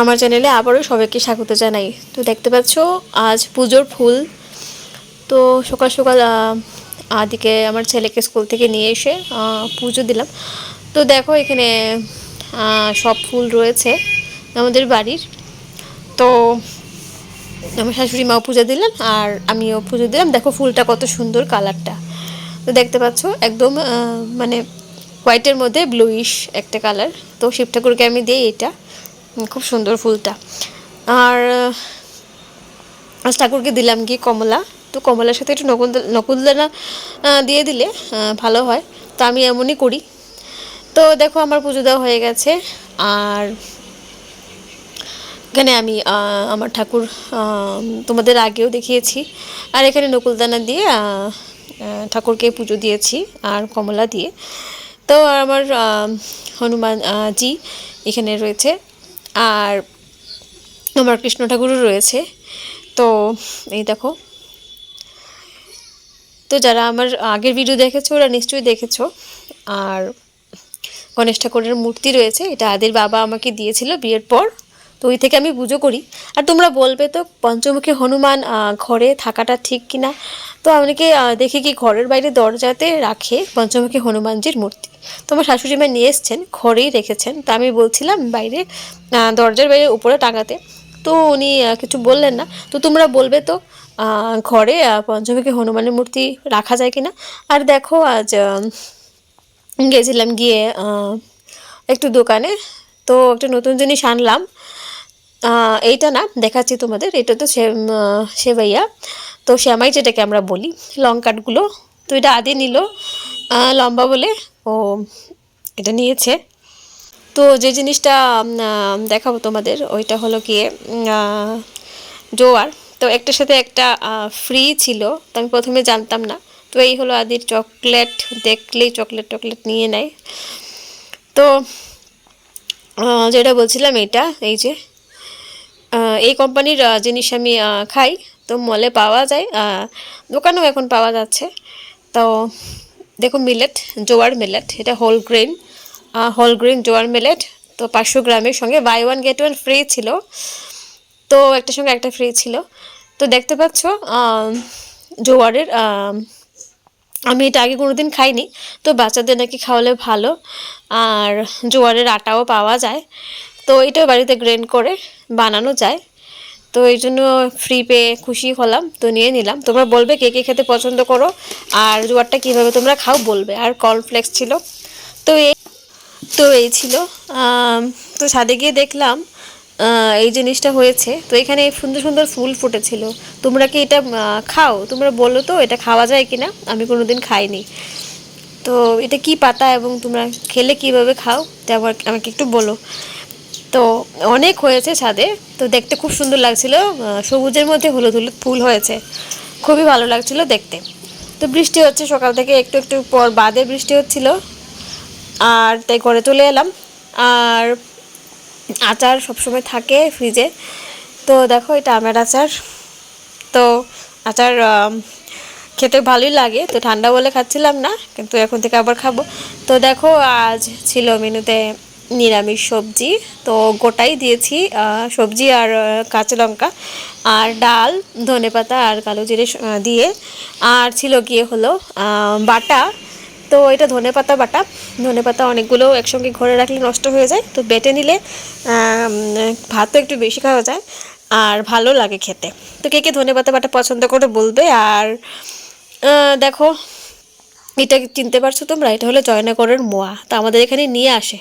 আমার চ্যানেলে আবারও সবাইকে স্বাগত জানাই। তো দেখতে পাচ্ছ, আজ পুজোর ফুল। তো সকাল সকাল আদিকে আমার ছেলেকে স্কুল থেকে নিয়ে এসে পুজো দিলাম। তো দেখো এখানে সব ফুল রয়েছে আমাদের বাড়ির। তো আমার শাশুড়ি মাও পুজো দিলেন আর আমিও পুজো দিলাম। দেখো ফুলটা কত সুন্দর কালারটা। তো দেখতে পাচ্ছ, একদম মানে হোয়াইটের মধ্যে ব্লুইশ একটা কালার। তো শিব ঠাকুরকে আমি দিই এটা। খুব সুন্দর ফুলটা। আর ঠাকুরকে দিলাম কি কমলা। তো কমলার সাথে একটু নকুল নকুলদানা দিয়ে দিলে ভালো হয়। তো আমি এমনই করি। তো দেখো আমার পুজো দেওয়া হয়ে গেছে। আর এখানে আমি আমার ঠাকুর তোমাদের আগেও দেখিয়েছি। আর এখানে নকুলদানা দিয়ে ঠাকুরকে পুজো দিয়েছি আর কমলা দিয়ে। তো আর আমার আহ, হনুমান জি এখানে রয়েছে। আর আমার কৃষ্ণ ঠাকুরও রয়েছে। তো এই দেখো। তো যারা আমার আগের ভিডিও দেখেছ, ওরা নিশ্চয়ই দেখেছ। আর গণেশ ঠাকুরের মূর্তি রয়েছে, এটা আদের বাবা আমাকে দিয়েছিল বিয়ের পর। তো ওই থেকে আমি পুজো করি। আর তোমরা বলবে তো, পঞ্চমুখী হনুমান ঘরে থাকাটা ঠিক কিনা? তো অনেকে দেখি কি ঘরের বাইরে দরজাতে রাখে পঞ্চমুখী হনুমানজির মূর্তি। তো আমার শাশুড়ি মা নিয়ে এসছেন, ঘরেই রেখেছেন। তো আমি বলছিলাম বাইরে দরজার বাইরে উপরে টাঙাতে। তো উনি কিছু বললেন না। তো তোমরা বলবে তো ঘরে পঞ্চমুখী হনুমানের মূর্তি রাখা যায় কিনা? আর দেখো আজ গেছিলাম গিয়ে একটু দোকানে। তো একটা নতুন জিনিস আনলাম। এইটা না, দেখাচ্ছি তোমাদের, এটা তো সেবাইয়া তো শ্যামাই যেটাকে আমরা বলি, লং তো এটা আদি নিল লম্বা বলে। ও, এটা নিয়েছে। তো যে জিনিসটা দেখাবো তোমাদের, ওইটা হলো গিয়ে জোয়ার। তো একটার সাথে একটা ফ্রি ছিল, তো আমি প্রথমে জানতাম না। তো এই হলো আদির চকলেট, দেখলেই চকলেট টকলেট নিয়ে নেয়। তো যেটা বলছিলাম এটা এই যে এই কোম্পানির জিনিস আমি খাই। তো মলে পাওয়া যায়। দোকানেও এখন পাওয়া যাচ্ছে। তো দেখো মিলেট জোয়ার মিলেট এটা whole grain whole grain jowar millet তো পাঁচশো গ্রামের সঙ্গে buy one get one free ছিল। তো একটার সঙ্গে একটা ফ্রি ছিল। তো দেখতে পাচ্ছ জোয়ারের আমি এটা আগে কোনো দিন খাইনি। তো বাচ্চাদের নাকি খাওয়ালে ভালো। আর জোয়ারের আটাও পাওয়া যায়। তো এটাও বাড়িতে গ্রেন্ড করে বানানো যায়। তো এই জন্য ফ্রি পেয়ে খুশি হলাম, তো নিয়ে নিলাম। তোমরা বলবে কে কে খেতে পছন্দ করো আর জোয়ারটা কীভাবে তোমরা খাও বলবে। আর কর্নফ্লেক্স ছিল। তো এই তো এই ছিল। তো ছাদে গিয়ে দেখলাম এই জিনিসটা হয়েছে। তো এখানে সুন্দর সুন্দর ফুল ফুটেছিল। তোমরা কি এটা খাও? তোমরা বলো তো, এটা খাওয়া যায় কিনা? আমি কোনো দিন খাইনি। তো এটা কি পাতা এবং তোমরা খেলে কীভাবে খাও? তা আমাকে একটু বলো। তো অনেক হয়েছে ছাদে। তো দেখতে খুব সুন্দর লাগছিল। সবুজের মধ্যে হলুদ হলুদ ফুল হয়েছে। খুবই ভালো লাগছিল দেখতে। তো বৃষ্টি হচ্ছে সকাল থেকে একটু একটু পর বাদে বৃষ্টি হচ্ছিল। আর তাই ঘরে চলে এলাম। আর আচার সবসময় থাকে ফ্রিজে। তো দেখো এটা আমের আচার। তো আচার খেতে ভালোই লাগে। তো ঠান্ডা বলে খাচ্ছিলাম না, কিন্তু এখন থেকে আবার খাব। তো দেখো আজ ছিল মেনুতে নিরামিষ সবজি। তো গোটাই দিয়েছি সবজি আর কাঁচা লঙ্কা আর ডাল ধনেপাতা আর কালো জিরে দিয়ে। আর ছিল গিয়ে হলো বাটা। তো এটা ধনেপাতা বাটা। ধনেপাতা অনেকগুলো একসঙ্গে ঘরে রাখলে নষ্ট হয়ে যায়। তো বেটে নিলে আম, ভাতও একটু বেশি খাওয়া যায় আর ভালো লাগে খেতে। তো কে কে ধনেপাতা বাটা পছন্দ করে বলবে। আর দেখো এটা চিনতে পারছ তোমরা? এটা হলো জয়নগরের মোয়া। তো আমাদের এখানে নিয়ে আসে।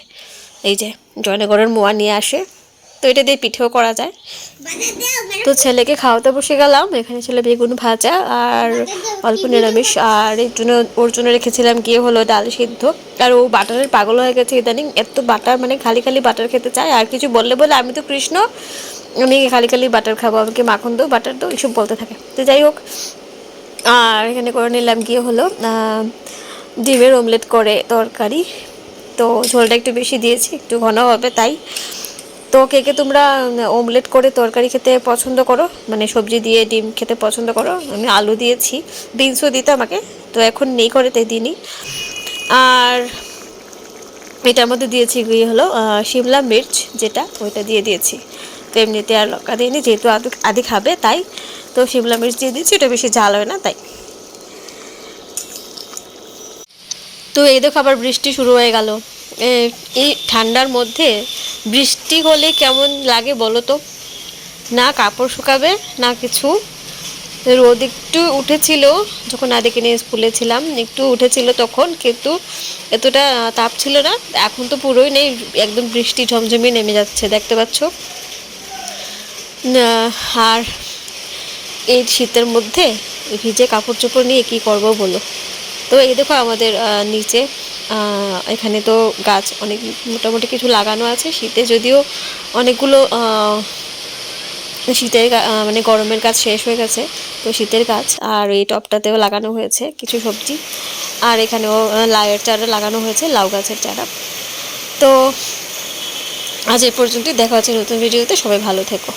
এই যে জয়নগরের মোয়া নিয়ে আসে। তো এটা দিয়ে পিঠেও করা যায়। তো ছেলেকে খাওয়াতে বসে গেলাম। এখানে ছিল বেগুন ভাজা আর অল্প নিরামিষ। আর এর জন্য, ওর জন্য রেখেছিলাম গিয়ে হলো ডাল সিদ্ধ। আর ও বাটারের পাগল হয়ে গেছে ইদানিং। এত বাটার মানে খালি খালি বাটার খেতে চায়। আর কিছু বললে বলে, আমি তো কৃষ্ণ, আমি খালি খালি বাটার খাব আমাকে মাখন দো বাটার দো এইসব বলতে থাকে। তো যাই হোক, আর এখানে করে নিলাম গিয়ে হলো ডিমের অমলেট করে তরকারি। তো ঝোলটা একটু বেশি দিয়েছি, একটু ঘন হবে তাই। তো কে কে তোমরা অমলেট করে তরকারি খেতে পছন্দ করো? মানে সবজি দিয়ে ডিম খেতে পছন্দ করো? আমি আলু দিয়েছি বিনসও দিতে আমাকে, তো এখন নেই করে তাই দিইনি। আর এটার মধ্যে দিয়েছি গিয়ে হলো শিমলা মির্চ যেটা, ওইটা দিয়ে দিয়েছি। তো এমনিতে আর লঙ্কা দিইনি, যেহেতু আদি খাবে তাই, তো শিমলা মির্চ দিয়ে দিয়েছি, ওটা বেশি ঝাল হয় না তাই। তো এই দেখো আবার বৃষ্টি শুরু হয়ে গেল। এই ঠান্ডার মধ্যে বৃষ্টি হলে কেমন লাগে বলো তো? না কাপড় শুকাবে, না কিছু। রোদ একটু উঠেছিল, যখন আদিকে নিয়ে স্কুলে ছিলাম, একটু উঠেছিল তখন, কিন্তু এতটা তাপ ছিল না। এখন তো পুরোই নেই, একদম বৃষ্টি ঝমঝমে নেমে যাচ্ছে, দেখতে পাচ্ছ? আর এই শীতের মধ্যে ভিজে কাপড় চোপড় নিয়ে কি করব বলো? তো এই দেখো আমাদের নিচে এখানে তো গাছ অনেক মোটামুটি কিছু লাগানো আছে শীতে, যদিও অনেকগুলো শীতের মানে গরমের গাছ শেষ হয়ে গেছে, তো শীতের গাছ, আর এই টপটাতেও লাগানো হয়েছে কিছু সবজি, আর এখানেও লাউয়ের চারা লাগানো হয়েছে, লাউ গাছের চারা। তো আজ এ পর্যন্তই, দেখা হচ্ছে নতুন ভিডিওতে, সবাই ভালো থেকো।